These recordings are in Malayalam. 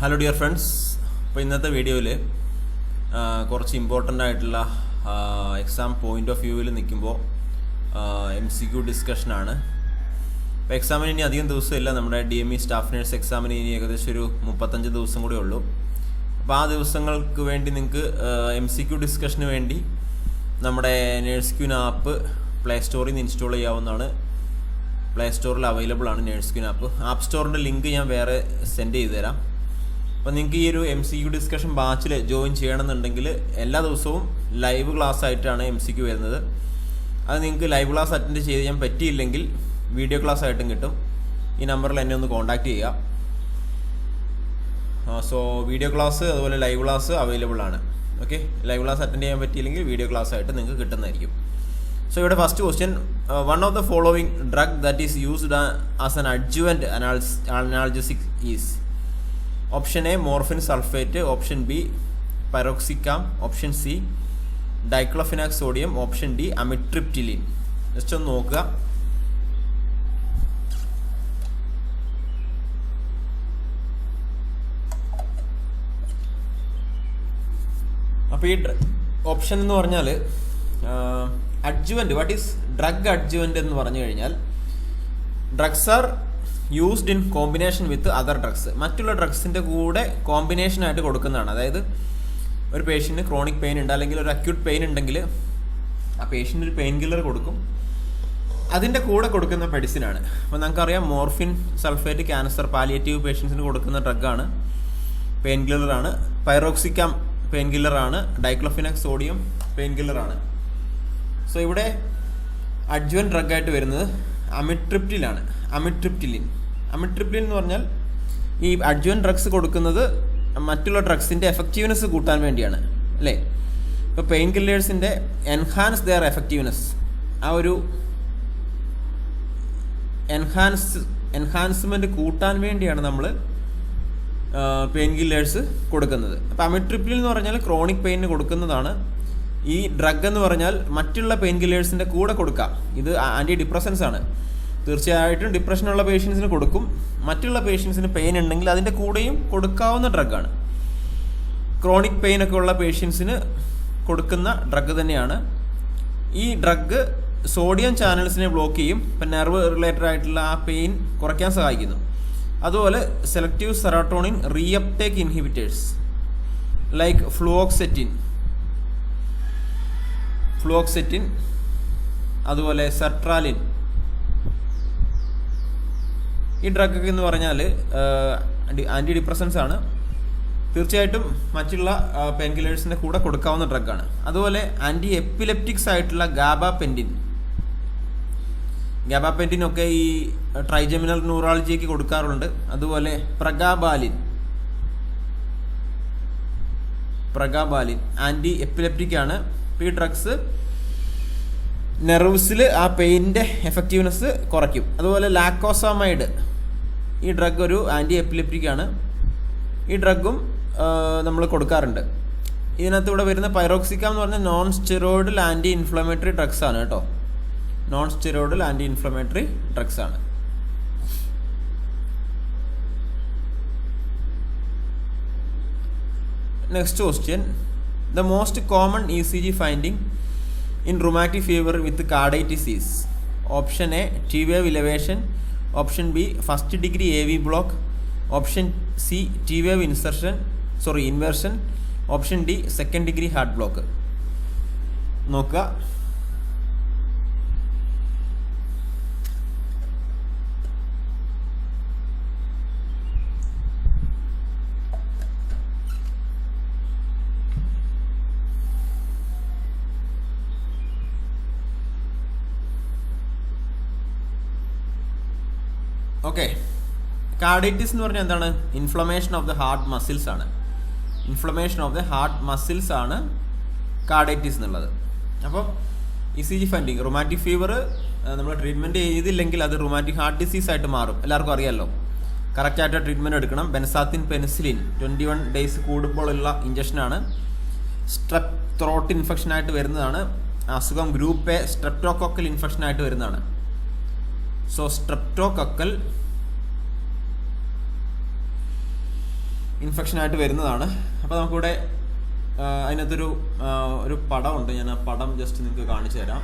ഹലോ ഡിയർ ഫ്രണ്ട്സ് അപ്പോൾ ഇന്നത്തെ വീഡിയോയിൽ കുറച്ച് ഇമ്പോർട്ടന്റ് ആയിട്ടുള്ള എക്സാം പോയിന്റ് ഓഫ് വ്യൂവിൽ നിൽക്കുമ്പോൾ എം സി ക്യു ഡിസ്കഷനാണ് അപ്പോൾ എക്സാമിന് ഇനി അധികം ദിവസമില്ല. നമ്മുടെ D M E staff nurse എക്സാമിന് ഇനി ഏകദേശം ഒരു മുപ്പത്തഞ്ച് ദിവസം കൂടെ ഉള്ളൂ. അപ്പോൾ ആ ദിവസങ്ങൾക്ക് വേണ്ടി നിങ്ങൾക്ക് എം സി ക്യു ഡിസ്കഷന് വേണ്ടി നമ്മുടെ നേഴ്സ് ക്യൂൻ ആപ്പ് പ്ലേ സ്റ്റോറിൽ നിന്ന് ഇൻസ്റ്റാൾ ചെയ്യാവുന്നതാണ്. പ്ലേ സ്റ്റോറിൽ അവൈലബിൾ ആണ് നേഴ്സ് ക്യൂൻ ആപ്പ് ആപ്പ് സ്റ്റോറിന്റെ ലിങ്ക് ഞാൻ വേറെ സെൻഡ് ചെയ്തു തരാം അപ്പോൾ നിങ്ങൾക്ക് ഈ ഒരു എം സി ക്യു ഡിസ്കഷൻ ബാച്ചിൽ ജോയിൻ ചെയ്യണമെന്നുണ്ടെങ്കിൽ എല്ലാ ദിവസവും ലൈവ് ക്ലാസ് ആയിട്ടാണ് എം സി ക്യു വരുന്നത്. അത് നിങ്ങൾക്ക് ലൈവ് ക്ലാസ് അറ്റൻഡ് ചെയ്ത് ചെയ്യാൻ പറ്റിയില്ലെങ്കിൽ വീഡിയോ ക്ലാസ് ആയിട്ടും കിട്ടും. ഈ നമ്പറിൽ എന്നെ ഒന്ന് കോൺടാക്റ്റ് ചെയ്യുക. സോ വീഡിയോ ക്ലാസ് അതുപോലെ ലൈവ് ക്ലാസ് അവൈലബിൾ ആണ്. ഓക്കെ ലൈവ് ക്ലാസ് അറ്റൻഡ് ചെയ്യാൻ പറ്റിയില്ലെങ്കിൽ വീഡിയോ ക്ലാസ് ആയിട്ട് നിങ്ങൾക്ക് കിട്ടുന്നതായിരിക്കും. സോ ഇവിടെ first question one of the following drug that is used as an adjuvant analgesic is option A morphine sulphate option B piroxicam option C diclofenac sodium option D amitriptyline. Just ഒന്ന് നോക്കുക. അപ്പോൾ ഈ ഓപ്ഷൻ എന്ന് പറഞ്ഞാൽ adjuvant what is drug adjuvant എന്ന് പറഞ്ഞു കഴിഞ്ഞാൽ drugs are used in combination with other drugs മറ്റുള്ള ഡ്രഗ്സിന്റെ കൂടെ കോമ്പിനേഷനായിട്ട് കൊടുക്കുന്നതാണ്. അതായത് ഒരു പേഷ്യന്റിന് ക്രോണിക് പെയിൻ ഉണ്ട് അല്ലെങ്കിൽ ഒരു അക്യൂട്ട് പെയിൻ ഉണ്ടെങ്കിൽ ആ പേഷ്യന്റ് ഒരു പെയിൻ കില്ലർ കൊടുക്കും. അതിന്റെ കൂടെ കൊടുക്കുന്ന മെഡിസിനാണ് അപ്പോൾ നമുക്കറിയാം മോർഫിൻ സൾഫേറ്റ് ക്യാൻസർ പാലിയേറ്റീവ് പേഷ്യൻസിന് കൊടുക്കുന്ന ഡ്രഗാണ് പെയിൻ കില്ലറാണ് പൈറോക്സിക്കാം പെയിൻ കില്ലറാണ് ഡൈക്ലോഫിനക് സോഡിയം പെയിൻ കില്ലറാണ് സോ ഇവിടെ അഡ്ജുവൻ ഡ്രഗായിട്ട് വരുന്നത് അമിട്രിപ്റ്റിലാണ് അമിട്രിപ്റ്റിലിൻ അമിട്രിപ്റ്റിലിൻ എന്ന് പറഞ്ഞാൽ ഈ അഡ്ജുവൻ ഡ്രഗ്സ് കൊടുക്കുന്നത് മറ്റുള്ള ഡ്രഗ്സിന്റെ എഫക്റ്റീവ്നെസ് കൂട്ടാൻ വേണ്ടിയാണ് അല്ലേ? ഇപ്പോൾ പെയിൻ കില്ലേഴ്സിന്റെ എൻഹാൻസ് ദെയർ എഫക്റ്റീവ്നെസ് ആ ഒരു എൻഹാൻസ് എൻഹാൻസ്മെന്റ് കൂട്ടാൻ വേണ്ടിയാണ് നമ്മൾ പെയിൻ കില്ലേഴ്സ് കൊടുക്കുന്നത്. അപ്പോൾ അമിട്രിപ്ലിൻ എന്ന് പറഞ്ഞാൽ ക്രോണിക് പെയിന് കൊടുക്കുന്നതാണ്. ഈ ഡ്രഗ് എന്ന് പറഞ്ഞാൽ മറ്റുള്ള പെയിൻ കില്ലേഴ്സിന്റെ കൂടെ കൊടുക്കാം. ഇത് ആന്റി ഡിപ്രസൻസ് ആണ്. തീർച്ചയായിട്ടും ഡിപ്രഷനുള്ള പേഷ്യൻസിന് കൊടുക്കും. മറ്റുള്ള പേഷ്യൻസിന് പെയിൻ ഉണ്ടെങ്കിൽ അതിന്റെ കൂടെയും കൊടുക്കാവുന്ന ഡ്രഗാണ് ക്രോണിക് പെയിൻ ഒക്കെ ഉള്ള പേഷ്യൻസിന് കൊടുക്കുന്ന ഡ്രഗ് തന്നെയാണ്. ഈ ഡ്രഗ് സോഡിയം ചാനൽസിനെ ബ്ലോക്ക് ചെയ്യും. ഇപ്പം നെർവ് റിലേറ്റഡ് ആയിട്ടുള്ള ആ പെയിൻ കുറയ്ക്കാൻ സഹായിക്കുന്നു. അതുപോലെ selective serotonin reuptake inhibitors like fluoxetine fluoxetine അതുപോലെ സെർട്രാലിൻ ഈ ഡ്രഗൊക്കെ എന്ന് പറഞ്ഞാൽ ആന്റി ഡിപ്രസൻസ് ആണ്. തീർച്ചയായിട്ടും മറ്റുള്ള പെയിൻ കില്ലേഴ്സിന്റെ കൂടെ കൊടുക്കാവുന്ന ഡ്രഗാണ് അതുപോലെ ആന്റി എപ്പിലെപ്റ്റിക്സ് ആയിട്ടുള്ള ഗാബാപെന്റിൻ ഗാബാപെന്റിൻ ഒക്കെ ഈ ട്രൈജമിനൽ ന്യൂറാളജിക്ക് കൊടുക്കാറുണ്ട്. അതുപോലെ പ്രഗാബാലിൻ. പ്രഗാബാലിൻ ആന്റി എപ്പിലെപ്റ്റിക് ആണ്. ഈ ഡ്രഗ്സ് നെർവ്സിൽ ആ പെയിന്റെ എഫക്റ്റീവ്നെസ് കുറയ്ക്കും. അതുപോലെ ലാക്കോസാമൈഡ് ഈ ഡ്രഗ് ഒരു ആന്റി എപ്പിലിപ്റ്റിക് ആണ് ഈ ഡ്രഗും നമ്മൾ കൊടുക്കാറുണ്ട്. ഇതിനകത്ത് ഇവിടെ വരുന്ന പൈറോക്സിക്കാം എന്ന് പറഞ്ഞാൽ non steroidal anti inflammatory drugs ആണ് കേട്ടോ. Non steroidal anti inflammatory drugs ആണ്. Next question the most common E C G finding in rheumatic fever with carditises option A T wave elevation option B first degree A V block. Option C T wave insertion. Sorry inversion. Option D second degree heart block. നോക്കുക. ഓക്കെ കാർഡൈറ്റിസ് എന്ന് പറഞ്ഞാൽ എന്താണ്? Inflammation of the heart muscles ആണ്. Inflammation of the heart muscles ആണ് കാർഡൈറ്റിസ് എന്നുള്ളത്. അപ്പോൾ E C G finding rheumatic fever നമ്മൾ ട്രീറ്റ്മെന്റ് ചെയ്തില്ലെങ്കിൽ അത് റൊമാറ്റിക് ഹാർട്ട് ഡിസീസ് ആയിട്ട് മാറും. എല്ലാവർക്കും അറിയാമല്ലോ കറക്റ്റായിട്ട് ട്രീറ്റ്മെന്റ് എടുക്കണം. Benzathine penicillin twenty one days കൂടുമ്പോഴുള്ള ഇഞ്ചക്ഷനാണ് സ്ട്രെപ് ത്രോട്ട് ഇൻഫെക്ഷൻ ആയിട്ട് വരുന്നതാണ്. അസുഖം ഗ്രൂപ്പ് എ സ്ട്രെപ്റ്റോകോക്കൽ ഇൻഫെക്ഷൻ ആയിട്ട് സോ സ്ട്രെപ്റ്റോകക്കൽ ഇൻഫെക്ഷനായിട്ട് വരുന്നതാണ്. അപ്പോൾ നമുക്കിവിടെ അതിനകത്തൊരു ഒരു പടമുണ്ട്. ഞാൻ ആ പടം ജസ്റ്റ് നിങ്ങൾക്ക് കാണിച്ചു തരാം.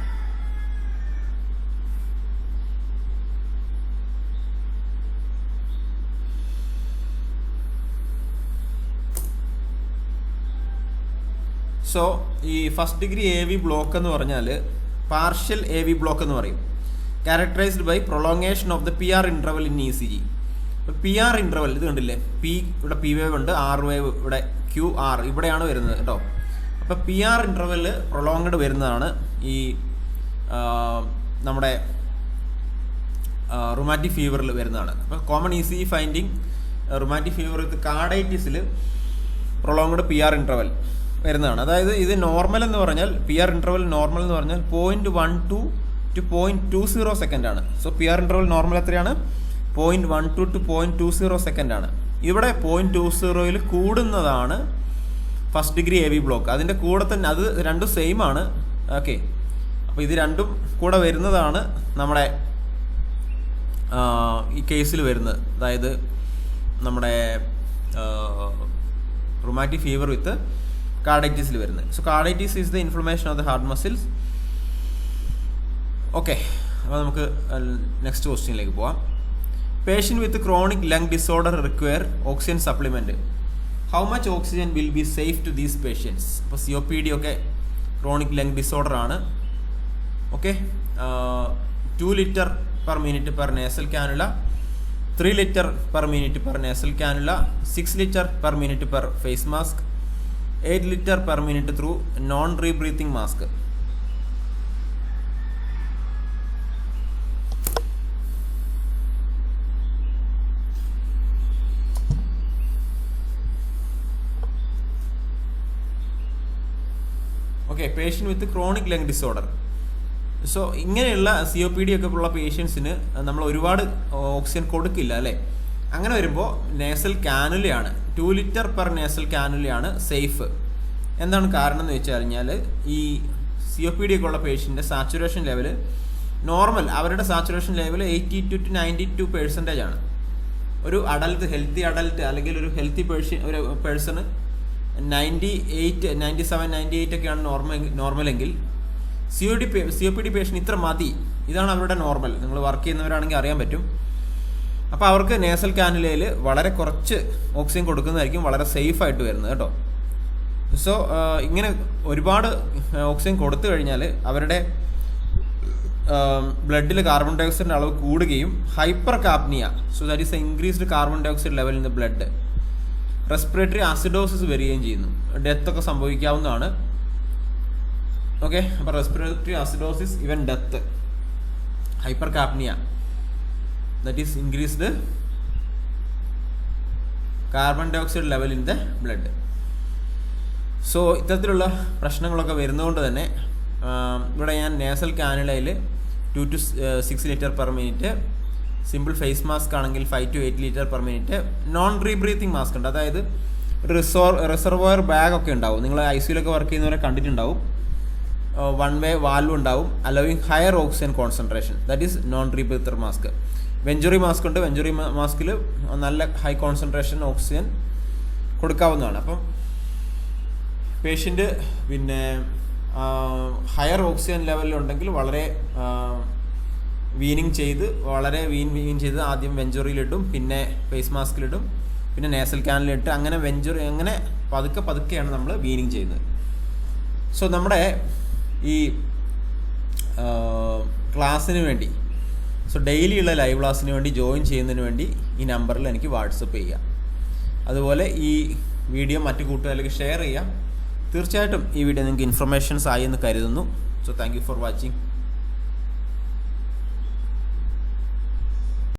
സോ ഈ first degree A V block എന്ന് പറഞ്ഞാൽ പാർഷ്യൽ എ വി ബ്ലോക്ക് എന്ന് പറയും. Characterised by prolongation of the P R interval in E C G P R interval ഇത് കണ്ടില്ലേ? പി ഇവിടെ പി വേവ് ഉണ്ട് ആർ വേവ് ഇവിടെ ക്യു ആർ ഇവിടെയാണ് വരുന്നത് കേട്ടോ. അപ്പോൾ പി ആർ ഇൻട്രവൽ പ്രൊലോങ്ഡ് വരുന്നതാണ് ഈ നമ്മുടെ റുമാറ്റിക് ഫീവറിൽ വരുന്നതാണ്. അപ്പോൾ common easy finding rheumatic fever with കാർഡൈറ്റിസിൽ prolonged P R interval വരുന്നതാണ്. അതായത് ഇത് നോർമൽ എന്ന് പറഞ്ഞാൽ പി ആർ ഇൻട്രവൽ നോർമൽ എന്ന് പറഞ്ഞാൽ point one two to point two zero second ആണ്. So P R interval normal എത്രയാണ്? Point one two to point two zero second ആണ്. ഇവിടെ പോയിന്റ് ടു സീറോയിൽ കൂടുന്നതാണ് first degree A V block അതിന്റെ കൂടെ തന്നെ അത് രണ്ടും സെയിം ആണ്. ഓക്കെ അപ്പോൾ ഇത് രണ്ടും കൂടെ വരുന്നതാണ് നമ്മുടെ ഈ കേസിൽ വരുന്നത്. അതായത് നമ്മുടെ റുമാറ്റിക് ഫീവർ വിത്ത് കാർഡൈറ്റീസിൽ വരുന്നത്. So carditis is the inflammation of the heart muscles okay അപ്പോൾ നമുക്ക് നെക്സ്റ്റ് ക്വസ്റ്റ്യനിലേക്ക് പോവാം. Patient with chronic lung disorder require oxygen supplement how much oxygen will be safe to these patients അപ്പോൾ സി ഒ പി ഡി ഒക്കെ ക്രോണിക് ലങ് ഡിസോർഡർ ആണ്. Okay two litre per minute per nasal cannula three litre per minute per nasal cannula six litre per minute per face mask eight litre per minute through non rebreathing mask okay patient with chronic lung disorder so ഇങ്ങനെയുള്ള സി ഒ പി ഡി ഒക്കെ ഉള്ള പേഷ്യൻസിന് നമ്മൾ ഒരുപാട് ഓക്സിജൻ കൊടുക്കില്ല അല്ലേ? അങ്ങനെ വരുമ്പോൾ നേസൽ കാനുലയാണ് ടു ലിറ്റർ പെർ നേസൽ കാനുലയാണ് സേഫ് എന്താണ് കാരണം എന്ന് വെച്ച് കഴിഞ്ഞാൽ ഈ സി ഒ പി ഡി ഒക്കെ ഉള്ള പേഷ്യന്റെ സാച്ചുറേഷൻ ലെവൽ നോർമൽ അവരുടെ saturation level eighty two to ninety two percentage ആണ്. ഒരു അഡൽട്ട് ഹെൽത്തി അഡൽട്ട് അല്ലെങ്കിൽ ഒരു ഹെൽത്തി പേഴ്സൺ ഒരു person ninety eight ninety seven ninety eight ഒക്കെയാണ് normal നോർമലെങ്കിൽ C O D C O P D patient ഇത്ര മതി. ഇതാണ് അവരുടെ നോർമൽ നിങ്ങൾ വർക്ക് ചെയ്യുന്നവരാണെങ്കിൽ അറിയാൻ പറ്റും. അപ്പോൾ അവർക്ക് നേസൽ കാനുലയിൽ വളരെ കുറച്ച് ഓക്സിജൻ കൊടുക്കുന്നതായിരിക്കും വളരെ സേഫ് ആയിട്ട് വരുന്നത് കേട്ടോ. സോ ഇങ്ങനെ ഒരുപാട് ഓക്സിജൻ കൊടുത്തു കഴിഞ്ഞാൽ അവരുടെ ബ്ലഡിൽ കാർബൺ ഡയോക്സൈഡിന്റെ അളവ് കൂടുകയും hypercapnia so that is increased carbon dioxide level in the blood respiratory acidosis വരികയും ചെയ്യുന്നു. ഡെത്ത് ഒക്കെ സംഭവിക്കാവുന്നതാണ്. ഓക്കെ അപ്പോൾ respiratory acidosis even death hypercapnia that is increased carbon dioxide level in the blood so ഇത്തരത്തിലുള്ള പ്രശ്നങ്ങളൊക്കെ വരുന്നതുകൊണ്ട് തന്നെ ഇവിടെ ഞാൻ nasal കാനുലയിൽ two to six litre per minute simple face mask ആണെങ്കിൽ five to eight litre per minute non rebreathing mask ഉണ്ട്. അതായത് റിസോർ റിസർവോയർ ബാഗ് ഒക്കെ ഉണ്ടാവും. നിങ്ങൾ ഐ സിയിലൊക്കെ വർക്ക് ചെയ്യുന്നവരെ കണ്ടിട്ടുണ്ടാവും. വൺ വേ വാൽവ് ഉണ്ടാവും. Allowing higher oxygen concentration that is non rebreather mask venturi mask ഉണ്ട്. വെഞ്ചുറി മാസ്കിൽ നല്ല ഹൈ കോൺസെൻട്രേഷൻ ഓക്സിജൻ കൊടുക്കാവുന്നതാണ്. അപ്പം പേഷ്യന്റ് പിന്നെ ഹയർ ഓക്സിജൻ ലെവലിലുണ്ടെങ്കിൽ വളരെ വീനിങ് ചെയ്ത് വളരെ വീൻ വീൻ ചെയ്ത് ആദ്യം വെഞ്ചുറിയിലിട്ടും പിന്നെ ഫേസ് മാസ്കിലിട്ടും പിന്നെ നേസൽ ക്യാനിലിട്ട് അങ്ങനെ വെഞ്ചുറി അങ്ങനെ പതുക്കെ പതുക്കെയാണ് നമ്മൾ വീനിങ് ചെയ്യുന്നത്. സോ നമ്മുടെ ഈ ക്ലാസ്സിന് വേണ്ടി സോ ഡെയിലിയുള്ള ലൈവ് ക്ലാസ്സിന് വേണ്ടി ജോയിൻ ചെയ്യുന്നതിന് വേണ്ടി ഈ നമ്പറിൽ എനിക്ക് വാട്സപ്പ് ചെയ്യാം. അതുപോലെ ഈ വീഡിയോ മറ്റു കൂട്ടുകാരിലേക്ക് ഷെയർ ചെയ്യാം. തീർച്ചയായിട്ടും ഈ വീഡിയോ നിങ്ങൾക്ക് ഇൻഫർമേഷൻസ് ആയി എന്ന് കരുതുന്നു. So thank for watching